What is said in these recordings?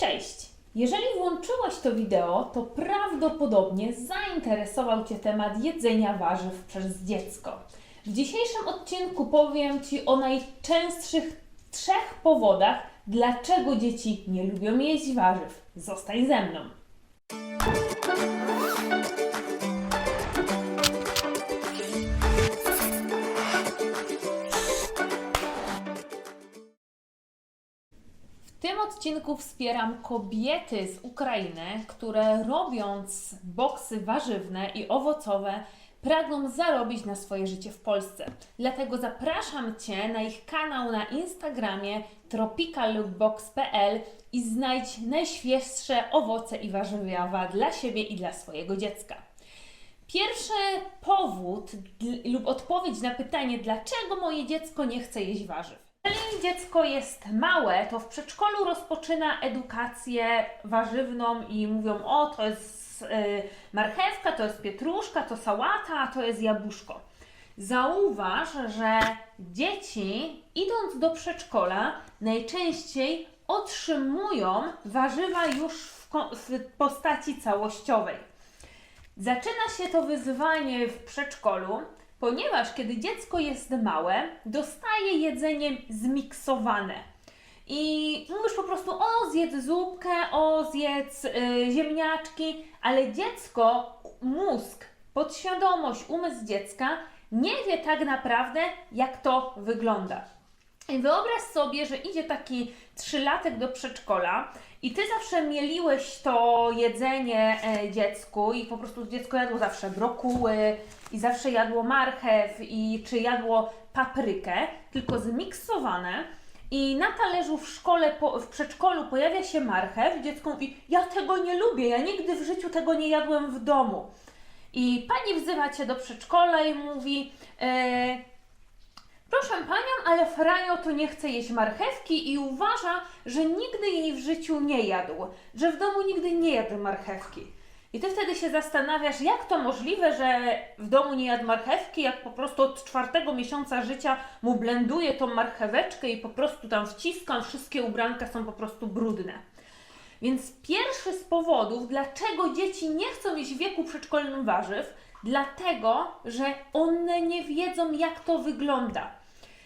Cześć! Jeżeli włączyłaś to wideo, to prawdopodobnie zainteresował Cię temat jedzenia warzyw przez dziecko. W dzisiejszym odcinku powiem Ci o najczęstszych trzech powodach, dlaczego dzieci nie lubią jeść warzyw. Zostań ze mną. Odcinku wspieram kobiety z Ukrainy, które robiąc boksy warzywne i owocowe pragną zarobić na swoje życie w Polsce. Dlatego zapraszam Cię na ich kanał na Instagramie tropicalbox.pl i znajdź najświeższe owoce i warzywa dla siebie i dla swojego dziecka. Pierwszy powód lub odpowiedź na pytanie, dlaczego moje dziecko nie chce jeść warzyw. Jeżeli dziecko jest małe, to w przedszkolu rozpoczyna edukację warzywną i mówią: O, to jest y, marchewka, to jest pietruszka, to sałata, to jest jabłuszko. Zauważ, że dzieci, idąc do przedszkola, najczęściej otrzymują warzywa już w postaci całościowej. Zaczyna się to wyzwanie w przedszkolu, ponieważ kiedy dziecko jest małe, dostaje jedzenie zmiksowane. I mówisz po prostu, o zjedz zupkę, o zjedz y, ziemniaczki, ale dziecko, mózg, podświadomość, umysł dziecka nie wie tak naprawdę, jak to wygląda. Wyobraź sobie, że idzie taki trzylatek do przedszkola i ty zawsze mieliłeś to jedzenie e, dziecku i po prostu dziecko jadło zawsze brokuły i zawsze jadło marchew i czy jadło paprykę, tylko zmiksowane. I na talerzu w szkole, w przedszkolu pojawia się marchew, dziecko mówi, ja tego nie lubię, ja nigdy w życiu tego nie jadłem w domu. I pani wzywa cię do przedszkola i mówi, e, Proszę panią, ale Franio to nie chce jeść marchewki i uważa, że nigdy jej w życiu nie jadł, że w domu nigdy nie jadł marchewki. I ty wtedy się zastanawiasz, jak to możliwe, że w domu nie jadł marchewki, jak po prostu od czwartego miesiąca życia mu blenduje tą marcheweczkę i po prostu tam wciskam, wszystkie ubranka są po prostu brudne. Więc pierwszy z powodów, dlaczego dzieci nie chcą jeść w wieku przedszkolnym warzyw, dlatego, że one nie wiedzą, jak to wygląda.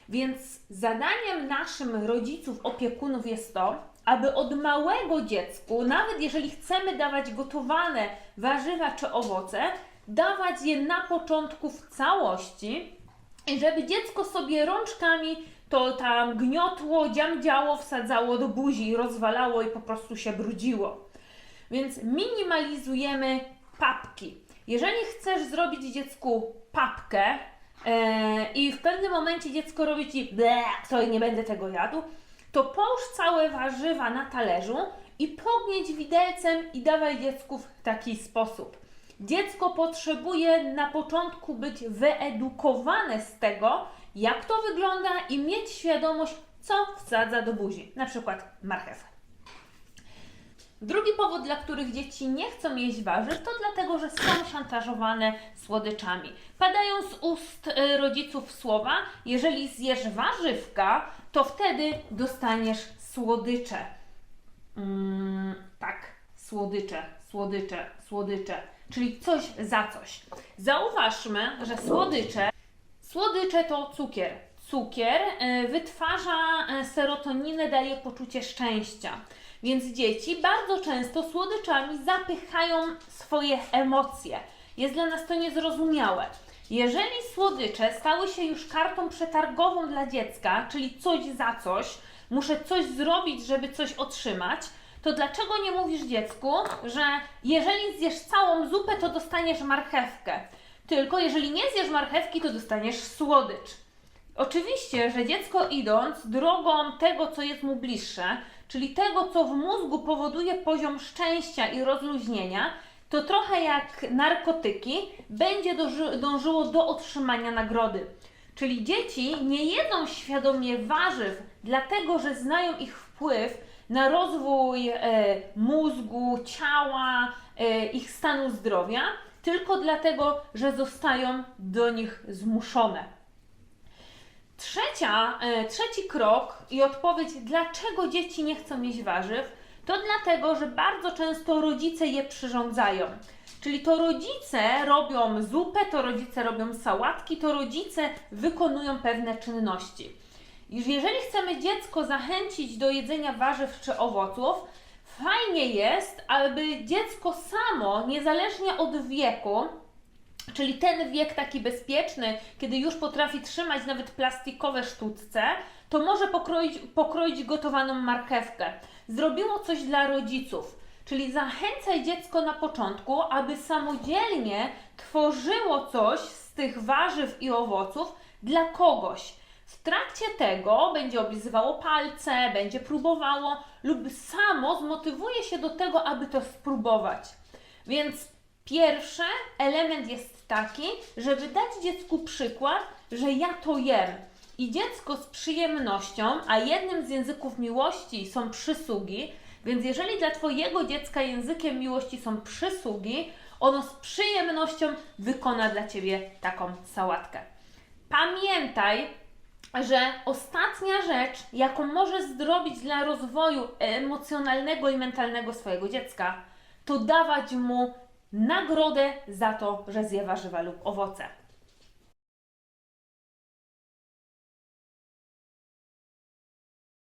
Więc zadaniem naszym rodziców, opiekunów jest to, aby od małego dziecku, nawet jeżeli chcemy dawać gotowane warzywa czy owoce, dawać je na początku w całości i żeby dziecko sobie rączkami to tam gniotło, dziamdziało, wsadzało do buzi rozwalało i po prostu się brudziło. Więc minimalizujemy papki. Jeżeli chcesz zrobić dziecku papkę e, i w pewnym momencie dziecko robi ci ble, nie będę tego jadł, to połóż całe warzywa na talerzu i pognieć widelcem i dawaj dziecku w taki sposób. Dziecko potrzebuje na początku być wyedukowane z tego, jak to wygląda i mieć świadomość, co wsadza do buzi, na przykład marchewkę. Drugi powód, dla których dzieci nie chcą jeść warzyw, to dlatego, że są szantażowane słodyczami. Padają z ust y, rodziców słowa: jeżeli zjesz warzywka, to wtedy dostaniesz słodycze. Mm, tak, słodycze, słodycze, słodycze, czyli coś za coś. Zauważmy, że słodycze, słodycze to cukier. Cukier y, wytwarza y, serotoninę, daje poczucie szczęścia. Więc dzieci bardzo często słodyczami zapychają swoje emocje. Jest dla nas to niezrozumiałe. Jeżeli słodycze stały się już kartą przetargową dla dziecka, czyli coś za coś, muszę coś zrobić, żeby coś otrzymać, to dlaczego nie mówisz dziecku, że jeżeli zjesz całą zupę, to dostaniesz marchewkę? Tylko jeżeli nie zjesz marchewki, to dostaniesz słodycz. Oczywiście, że dziecko idąc drogą tego, co jest mu bliższe, czyli tego, co w mózgu powoduje poziom szczęścia i rozluźnienia, to trochę jak narkotyki będzie dąży, dążyło do otrzymania nagrody. Czyli dzieci nie jedzą świadomie warzyw, dlatego że znają ich wpływ na rozwój e, mózgu, ciała, e, ich stanu zdrowia, tylko dlatego, że zostają do nich zmuszone. Trzecia, e, trzeci krok i odpowiedź, dlaczego dzieci nie chcą jeść warzyw, To dlatego, że bardzo często rodzice je przyrządzają. Czyli to rodzice robią zupę, to rodzice robią sałatki, to rodzice wykonują pewne czynności. Jeżeli chcemy dziecko zachęcić do jedzenia warzyw czy owoców, fajnie jest, aby dziecko samo, niezależnie od wieku, czyli ten wiek taki bezpieczny, kiedy już potrafi trzymać nawet plastikowe sztuczce, to może pokroić, pokroić gotowaną marchewkę. Zrobiło coś dla rodziców. Czyli zachęcaj dziecko na początku, aby samodzielnie tworzyło coś z tych warzyw i owoców dla kogoś. W trakcie tego będzie oblizywało palce, będzie próbowało lub samo zmotywuje się do tego, aby to spróbować. Więc pierwszy element jest taki, żeby dać dziecku przykład, że ja to jem. I dziecko z przyjemnością, a jednym z języków miłości są przysługi, więc jeżeli dla Twojego dziecka językiem miłości są przysługi, ono z przyjemnością wykona dla Ciebie taką sałatkę. Pamiętaj, że ostatnia rzecz, jaką możesz zrobić dla rozwoju emocjonalnego i mentalnego swojego dziecka, to dawać mu nagrodę za to, że zje warzywa lub owoce.